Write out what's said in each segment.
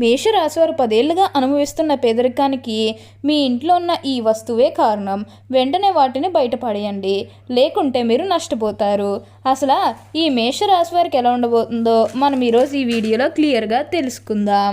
మేషరాశివారు పదేళ్ళుగా అనుభవిస్తున్న పేదరికానికి మీ ఇంట్లో ఉన్న ఈ వస్తువే కారణం. వెంటనే వాటిని బయటపడేయండి. లేకుంటే మీరు నష్టపోతారు. అసలు ఈ మేషరాశి వారికి ఎలా ఉండబోతుందో మనం ఈరోజు ఈ వీడియోలో క్లియర్గా తెలుసుకుందాం.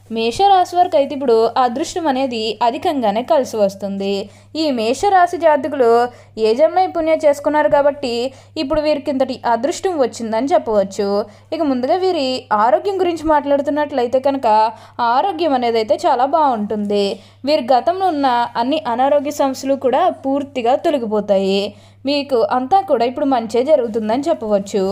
మేషరాశి వారికి అయితే ఇప్పుడు అదృష్టం అనేది అధికంగానే కలిసి వస్తుంది. ఈ మేషరాశి జాతకులు ఏజమ్మాయి పుణ్యం చేసుకున్నారు కాబట్టి ఇప్పుడు వీరికి ఇంతటి అదృష్టం వచ్చిందని చెప్పవచ్చు. ఇక ముందుగా వీరి ఆరోగ్యం గురించి మాట్లాడుతున్నట్లయితే కనుక ఆరోగ్యం అనేది అయితే చాలా బాగుంటుంది. వీరి గతంలో ఉన్న అన్ని అనారోగ్య సమస్యలు కూడా పూర్తిగా తొలగిపోతాయి. మీకు అంతా కూడా ఇప్పుడు మంచే జరుగుతుందని చెప్పవచ్చు.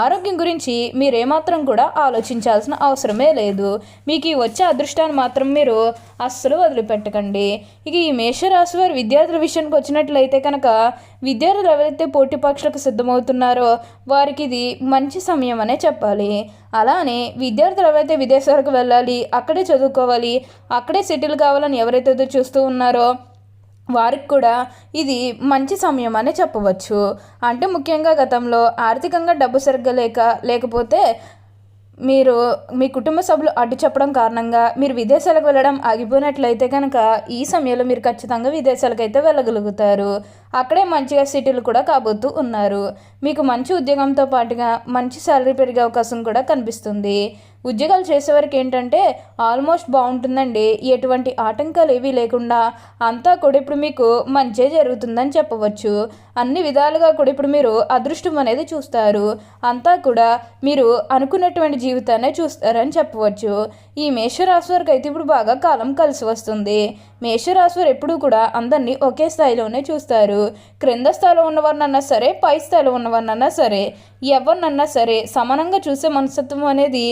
ఆరోగ్యం గురించి మీరేమాత్రం కూడా ఆలోచించాల్సిన అవసరమే లేదు. మీకు ఈ వచ్చే అదృష్టాన్ని మాత్రం మీరు అస్సలు వదిలిపెట్టకండి. ఇక ఈ మేషరాశి వారి విద్యార్థుల విషయానికి వచ్చినట్లయితే కనుక విద్యార్థులు ఎవరైతే పోటీ పక్షులకు సిద్ధమవుతున్నారో వారికి ఇది మంచి సమయం అనే చెప్పాలి. అలానే విద్యార్థులు ఎవరైతే విదేశాలకు వెళ్ళాలి అక్కడే చదువుకోవాలి అక్కడే సెటిల్ కావాలని ఎవరైతే చూస్తూ ఉన్నారో వారికి కూడా ఇది మంచి సమయం అని చెప్పవచ్చు. అంటే ముఖ్యంగా గతంలో ఆర్థికంగా డబ్బు సరిగ్గా లేక లేకపోతే మీరు మీ కుటుంబ సభ్యులు అడ్డు చెప్పడం కారణంగా మీరు విదేశాలకు వెళ్ళడం ఆగిపోయినట్లయితే కనుక ఈ సమయంలో మీరు ఖచ్చితంగా విదేశాలకు అయితే వెళ్ళగలుగుతారు. అక్కడే మంచిగా సిటీలు కూడా కాబోతూ ఉన్నారు. మీకు మంచి ఉద్యోగంతో పాటుగా మంచి శాలరీ పెరిగే అవకాశం కూడా కనిపిస్తుంది. ఉద్యోగాలు చేసేవారికి ఏంటంటే ఆల్మోస్ట్ బాగుంటుందండి. ఎటువంటి ఆటంకాలు ఏవీ లేకుండా అంతా కూడా ఇప్పుడు మీకు మంచే జరుగుతుందని చెప్పవచ్చు. అన్ని విధాలుగా కూడా ఇప్పుడు మీరు అదృష్టం అనేది చూస్తారు. అంతా కూడా మీరు అనుకున్నటువంటి జీవితాన్ని చూస్తారని చెప్పవచ్చు. ఈ మేషరాశి వారికి అయితే ఇప్పుడు బాగా కాలం కలిసి వస్తుంది. మేషరాశి వారు ఎప్పుడూ కూడా అందరినీ ఒకే స్థాయిలోనే చూస్తారు. క్రింద స్థాయిలో ఉన్నవారినన్నా సరే పై స్థాయిలో ఉన్నవారినన్నా సరే ఎవరినన్నా సరే సమానంగా చూసే మనస్తత్వం అనేది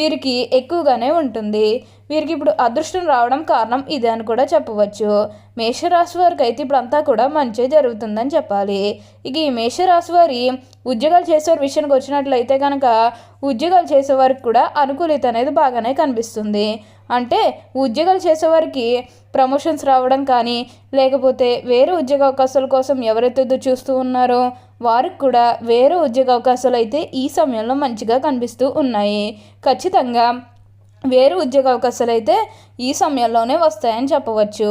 వీరికి ఎక్కువగానే ఉంటుంది. వీరికి ఇప్పుడు అదృష్టం రావడం కారణం ఇదే అని కూడా చెప్పవచ్చు. మేషరాశి వారికి అయితే ఇప్పుడు అంతా కూడా మంచి జరుగుతుందని చెప్పాలి. ఇక ఈ మేషరాశి వారి ఉద్యోగాలు చేసేవారి విషయానికి వచ్చినట్లయితే కనుక ఉద్యోగాలు చేసేవారికి కూడా అనుకూలిత అనేది బాగానే కనిపిస్తుంది. అంటే ఉద్యోగాలు చేసేవారికి ప్రమోషన్స్ రావడం కానీ లేకపోతే వేరే ఉద్యోగ అవకాశాల కోసం ఎవరైతే ఎదురు చూస్తూ ఉన్నారో వారికి కూడా వేరే ఉద్యోగ అవకాశాలు అయితే ఈ సమయంలో మంచిగా కనిపిస్తూ ఉన్నాయి. ఖచ్చితంగా వేరే ఉద్యోగ అవకాశాలు అయితే ఈ సమయంలోనే వస్తాయని చెప్పవచ్చు.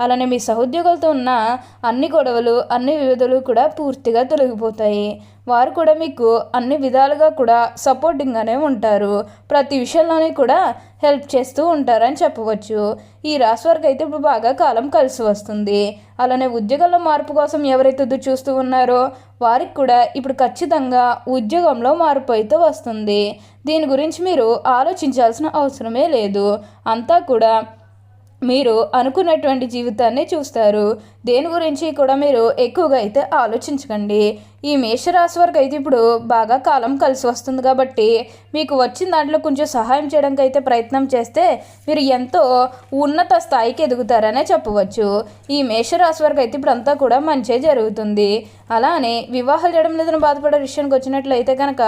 అలానే మీ సహోద్యోగులతో ఉన్న అన్ని గొడవలు అన్ని వివిధలు కూడా పూర్తిగా తొలగిపోతాయి. వారు కూడా మీకు అన్ని విధాలుగా కూడా సపోర్టింగ్గానే ఉంటారు. ప్రతి విషయంలోనే కూడా హెల్ప్ చేస్తూ ఉంటారని చెప్పవచ్చు. ఈ రాశి వారికి అయితే ఇప్పుడు బాగా కాలం కలిసి వస్తుంది. అలానే ఉద్యోగంలో మార్పు కోసం ఎవరైతే ఎదురు చూస్తూ ఉన్నారో వారికి కూడా ఇప్పుడు ఖచ్చితంగా ఉద్యోగంలో మార్పు అయితే వస్తుంది. దీని గురించి మీరు ఆలోచించాల్సిన అవసరమే లేదు. అంతా కూడా మీరు అనుకున్నటువంటి జీవితాన్ని చూస్తారు. దేని గురించి కూడా మీరు ఎక్కువగా అయితే ఆలోచించకండి. ఈ మేషరాశి వరకు అయితే ఇప్పుడు బాగా కాలం కలిసి వస్తుంది కాబట్టి మీకు వచ్చిన దాంట్లో కొంచెం సహాయం చేయడానికి అయితే ప్రయత్నం చేస్తే మీరు ఎంతో ఉన్నత స్థాయికి ఎదుగుతారనే చెప్పవచ్చు. ఈ మేషరాశి వరకు అయితే ఇప్పుడు అంతా కూడా మంచే జరుగుతుంది. అలానే వివాహాలు చేయడం లేదని బాధపడే విషయానికి వచ్చినట్లయితే కనుక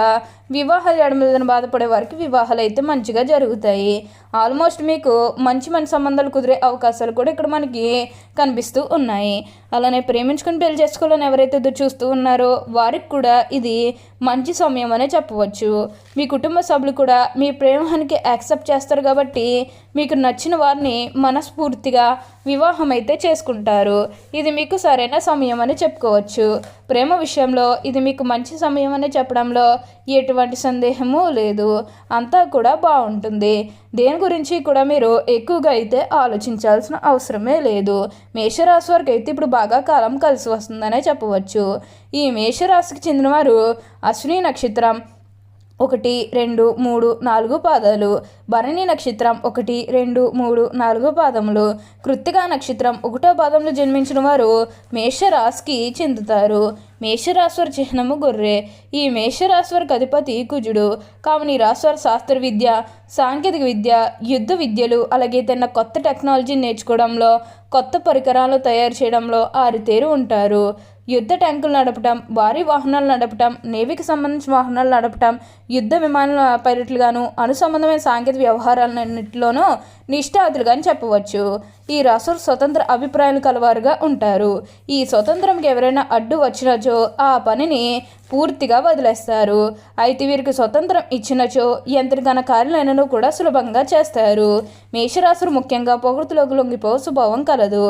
వివాహాలు చేయడం లేదని బాధపడే వారికి వివాహాలు అయితే మంచిగా జరుగుతాయి. ఆల్మోస్ట్ మీకు మంచి మంచి సంబంధాలు కుదిరే అవకాశాలు కూడా ఇక్కడ మనకి కనిపిస్తూ ఉన్నాయి. అలానే ప్రేమించుకుని పెళ్ళి చేసుకోవాలని ఎవరైతే ఎదురు చూస్తూ ఉన్నారో వారికి కూడా ఇది మంచి సమయం అనే చెప్పవచ్చు. మీ కుటుంబ సభ్యులు కూడా మీ ప్రేమానికి యాక్సెప్ట్ చేస్తారు కాబట్టి మీకు నచ్చిన వారిని మనస్ఫూర్తిగా వివాహం అయితే చేసుకుంటారు. ఇది మీకు సరైన సమయం అని చెప్పుకోవచ్చు. ప్రేమ విషయంలో ఇది మీకు మంచి సమయం అని చెప్పడంలో ఎటువంటి సందేహము లేదు. అంతా కూడా బాగుంటుంది. దేని గురించి కూడా మీరు ఎక్కువగా అయితే ఆలోచించాల్సిన అవసరమే లేదు. మేషరాశి వారికి అయితే ఇప్పుడు బాగా కాలం కలిసి వస్తుందనే చెప్పవచ్చు. ఈ మేషరాశికి చెందినవారు అశ్విని నక్షత్రం ఒకటి రెండు మూడు నాలుగు పాదాలు. భరణి నక్షత్రం ఒకటి రెండు మూడు నాలుగు పాదములు. కృత్తికా నక్షత్రం ఒకటో పాదంలో జన్మించిన వారు మేషరాశికి చెందుతారు. మేషరాశ్వర చిహ్నము గొర్రె. ఈ మేషరాశివారికి అధిపతి కుజుడు. కావున ఈ శాస్త్ర విద్య సాంకేతిక విద్య యుద్ధ విద్యలు అలాగే తన కొత్త టెక్నాలజీని నేర్చుకోవడంలో కొత్త పరికరాలు తయారు చేయడంలో ఆరితేరు ఉంటారు. యుద్ధ ట్యాంకులు నడపటం భారీ వాహనాలు నడపటం నేవీకి సంబంధించిన వాహనాలు నడపటం యుద్ధ విమానాల పైలట్లుగాను అనుసంబంధమైన సాంకేతిక వ్యవహారాలన్నింటిలోనూ నిష్ఠాతులుగాని చెప్పవచ్చు. ఈ రాసులు స్వతంత్ర అభిప్రాయాలు కలవారుగా ఉంటారు. ఈ స్వతంత్రంకి ఎవరైనా అడ్డు వచ్చినచో ఆ పనిని పూర్తిగా వదిలేస్తారు. అయితే వీరికి స్వతంత్రం ఇచ్చినచో ఎంతటికన కార్యాలయాలను కూడా సులభంగా చేస్తారు. మేషరాశులు ముఖ్యంగా పొగడుతులోకి లొంగిపో స్వభావం కలదు.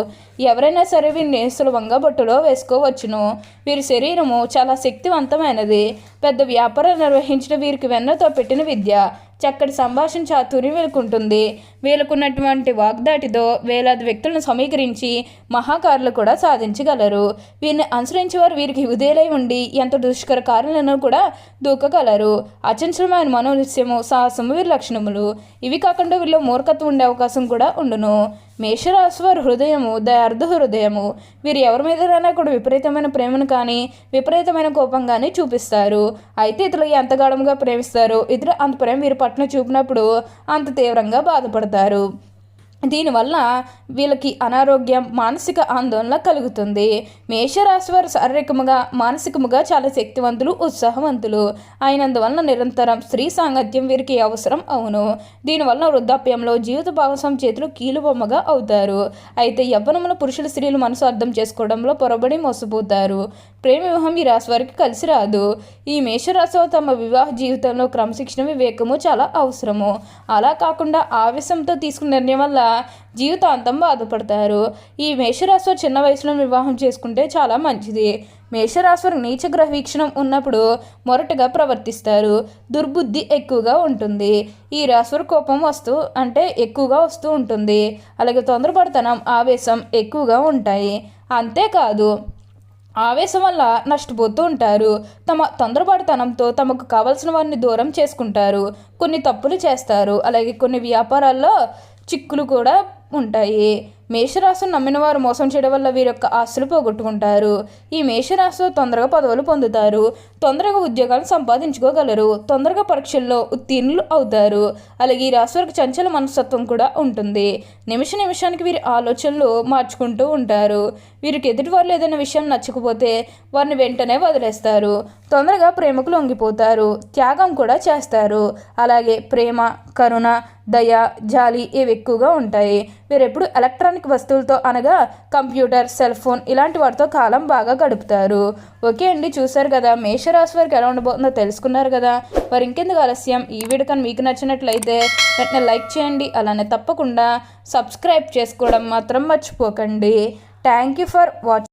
ఎవరైనా సరే వీరిని సులభంగా బొట్టులో వేసుకోవచ్చును. వీరి శరీరము చాలా శక్తివంతమైనది. పెద్ద వ్యాపారం నిర్వహించిన వీరికి వెన్నతో పెట్టిన విద్య చక్కటి సంభాషణ చాతుర్యం వీళ్ళకుంటుంది. వీళ్ళకున్నటువంటి వాగ్దాటితో వేలాది వ్యక్తులను సమీకరించి మహాకారులు కూడా సాధించగలరు. వీరిని అనుసరించేవారు వీరికి ఉదయలై ఉండి ఎంత దుష్కర కార్యాలను కూడా దూకగలరు. అచంచలమైన మనోనిశ్యము సాహసము వీరి లక్షణములు. ఇవి కాకుండా వీళ్ళు మూర్ఖత్వం ఉండే అవకాశం కూడా ఉండును. మేషరాశి వారి హృదయము దయార్థ హృదయము. వీరు ఎవరి మీదనైనా కూడా విపరీతమైన ప్రేమను కానీ విపరీతమైన కోపం కానీ చూపిస్తారు. అయితే ఇతరులు ఎంత గాఢంగా ప్రేమిస్తారు ఇతరులు అంత ప్రేమ వీరి పట్ల చూపినప్పుడు అంత తీవ్రంగా బాధపడతారు. దీనివల్ల వీళ్ళకి అనారోగ్యం మానసిక ఆందోళన కలుగుతుంది. మేషరాశి వారు శారీరకముగా మానసికముగా చాలా శక్తివంతులు ఉత్సాహవంతులు. అయినందువలన నిరంతరం స్త్రీ సాంగత్యం వీరికి అవసరం అవును. దీనివల్ల వృద్ధాప్యంలో జీవిత భాగస్వామి చేతులు కీలుబొమ్మగా అవుతారు. అయితే యవ్వనంలో పురుషులు స్త్రీలు మనసు అర్థం చేసుకోవడంలో పొరబడి మోసపోతారు. ప్రేమ వివాహం ఈ రాశి వారికి కలిసి రాదు. ఈ మేషరాశి తమ వివాహ జీవితంలో క్రమశిక్షణ వివేకము చాలా అవసరము. అలా కాకుండా ఆవేశంతో తీసుకున్న నిర్ణయం వల్ల జీవితాంతం బాధపడతారు ఈ మేషరాశి చిన్న వయసులో వివాహం చేసుకుంటే చాలా మంచిది. మేషరాశి నీచగ్రహ వీక్షణం ఉన్నప్పుడు మొరటగా ప్రవర్తిస్తారు. దుర్బుద్ధి ఎక్కువగా ఉంటుంది. ఈ రాశివారి కోపం వస్తూ అంటే ఎక్కువగా వస్తూ ఉంటుంది. అలాగే తొందరపడతనం ఆవేశం ఎక్కువగా ఉంటాయి. అంతేకాదు ఆవేశం వల్ల నష్టపోతూ ఉంటారు. తమ తొందరపడితనంతో తమకు కావలసిన వారిని దూరం చేసుకుంటారు. కొన్ని తప్పులు చేస్తారు. అలాగే కొన్ని వ్యాపారాల్లో చిక్కులు కూడా ఉంటాయి. మేషరాశిని నమ్మిన వారు మోసం చేయడం వల్ల వీరి యొక్క ఆస్తులు పోగొట్టుకుంటారు. ఈ మేషరాశిలో తొందరగా పదవులు పొందుతారు. తొందరగా ఉద్యోగాలు సంపాదించుకోగలరు. తొందరగా పరీక్షల్లో ఉత్తీర్ణులు అవుతారు. అలాగే ఈ రాశి వారికి చంచల మనస్తత్వం కూడా ఉంటుంది. నిమిష నిమిషానికి వీరి ఆలోచనలు మార్చుకుంటూ ఉంటారు. వీరికి ఎదుటి వాళ్ళు ఏదైనా విషయం నచ్చకపోతే వారిని వెంటనే వదిలేస్తారు. తొందరగా ప్రేమకు లొంగిపోతారు. త్యాగం కూడా చేస్తారు. అలాగే ప్రేమ కరుణ దయ జాలి ఇవి ఎక్కువగా ఉంటాయి. మీరు ఎప్పుడు ఎలక్ట్రానిక్ వస్తువులతో అనగా కంప్యూటర్ సెల్ ఫోన్ ఇలాంటి వాటితో కాలం బాగా గడుపుతారు. ఓకే అండి చూసారు కదా మేషరాశి వారికి ఎలా ఉండబోతుందో తెలుసుకున్నారు కదా. మరి ఇంకెందుకు ఆలస్యం? ఈ వీడియో కానీ మీకు నచ్చినట్లయితే వెంటనే లైక్ చేయండి అలానే తప్పకుండా సబ్స్క్రైబ్ చేసుకోవడం మాత్రం మర్చిపోకండి. Thank you for watching